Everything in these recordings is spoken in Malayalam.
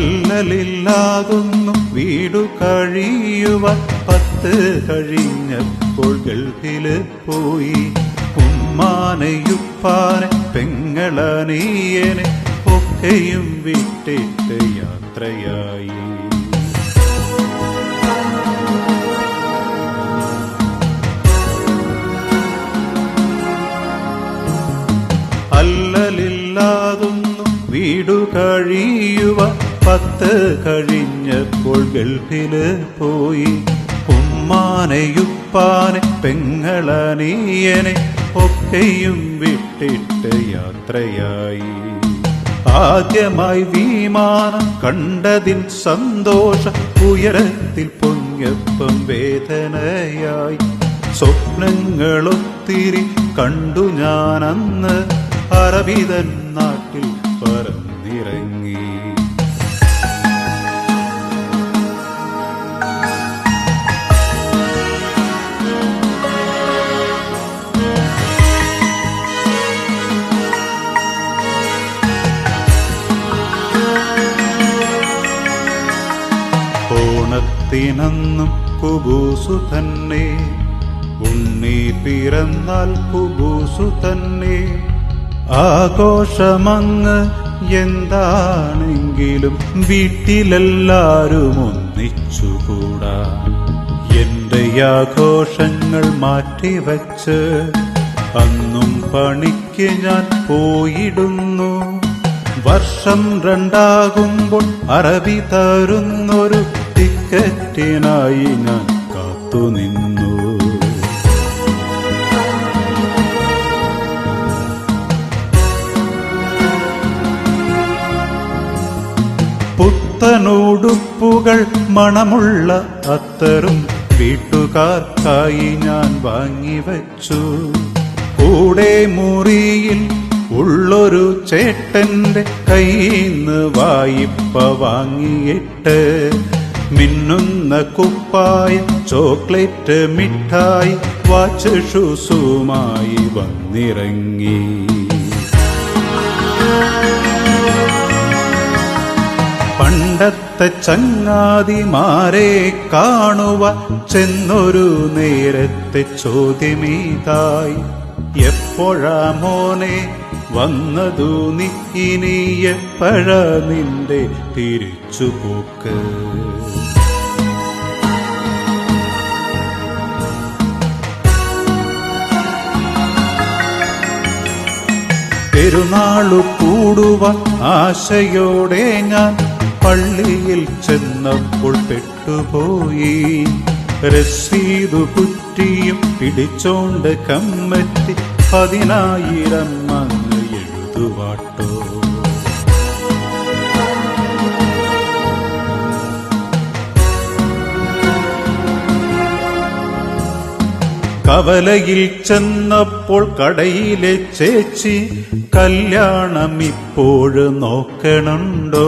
അല്ലലില്ലാതൊന്നും വീടു കഴിയുവാൻ പത്ത് കഴിഞ്ഞപ്പോൾ ഗൾഫിൽ പോയി. ഉമ്മാനയുപ്പാനെ പെങ്ങളനീയനെ ഒക്കെയും വിട്ടിട്ട് യാത്രയായി. അല്ലലില്ലാതൊന്നും വീടു കഴിയുവ പത്ത് കഴിഞ്ഞപ്പോൾ ഗൾഫിൽ പോയി. ഉമ്മാനെയുപ്പാനെ പെങ്ങളനീയനെ ഒക്കെയും വിട്ടിട്ട് യാത്രയായി. ആദ്യമായി വിമാനം കണ്ടതിൽ സന്തോഷ ഉയരത്തിൽ പൊങ്ങിയപ്പം വേദനയായി. സ്വപ്നങ്ങളൊത്തിരി കണ്ടു ഞാനന്ന് അറബിതൻ നാട്ടിൽ പറന്നിറങ്ങി ഓണത്തിനന്നും കുബൂസു തന്നെ. ഉണ്ണി പിറന്നാൽ കുബൂസു തന്നെ. ആഘോഷമങ്ങ് എന്താണെങ്കിലും വീട്ടിലെല്ലാരും ഒന്നിച്ചുകൂടാ എന്റെ ആഘോഷങ്ങൾ മാറ്റിവച്ച് അന്നും പണിക്ക് ഞാൻ പോയിടുന്നു. വർഷം രണ്ടാകുമ്പോൾ അറബി തരുന്നൊരു ടിക്കറ്റിനായി ഞാൻ കാത്തുനിന്നു. പുത്തനോടുപ്പുകൾ മണമുള്ള അത്തറും വീട്ടുകാർക്കായി ഞാൻ വാങ്ങിവച്ചു കൂടെ മുറിയിൽ ഉള്ളൊരു ചേട്ടന്റെ നിന്ന് വായ്പ വാങ്ങിയിട്ട് മിന്നുന്ന കുപ്പായ ചോക്ലേറ്റ് മിഠായി വാച്ച് ഷൂസുമായി വന്നിറങ്ങി. പണ്ടത്തെ ചങ്ങാതിമാരെ കാണുവ ചെന്നൊരു നേരത്തെ ചോദ്യമീതായി. എപ്പോഴാ മോനെ വന്നതു നീ? ഇനി എപ്പോഴാ നിന്റെ തിരിച്ചുപോക്ക്? പെരുന്നാളു കൂടുവാൻ ആശയോടെ ഞാൻ പള്ളിയിൽ ചെന്നപ്പോൾ പെട്ടുപോയി. രസീതു കുറ്റിയും പിടിച്ചോണ്ട് കമ്മറ്റി പതിനായിരം അങ്ങ് എഴുതുവാട്ടോ. കവലയിൽ ചെന്നപ്പോൾ കടയിലെ ചേച്ചി കല്യാണം ഇപ്പോഴ് നോക്കണുണ്ടോ?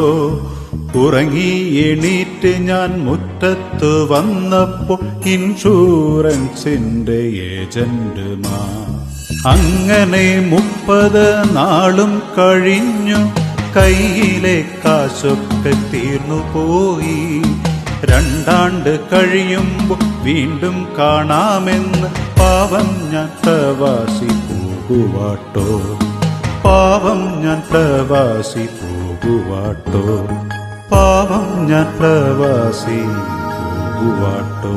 ഉറങ്ങി എണീറ്റ് ഞാൻ മുറ്റത്ത് വന്നപ്പോൾ ഇൻഷൂറൻസിന്റെ ഏജന്റുമാ അങ്ങനെ മുപ്പത് നാളും കഴിഞ്ഞു. കയ്യിലെ കാശൊക്കെ തീർന്നു പോയി. രണ്ടാണ്ട് കഴിയുമ്പോൾ വീണ്ടും കാണാമെന്ന് പാവം ഞാൻ പ്രവാസി പോകുവാട്ടോ. പാവം ഞാൻ പ്രവാസി പോകുവാട്ടോ. പാവം ഞാൻ പ്രവാസി പോകുവാട്ടോ.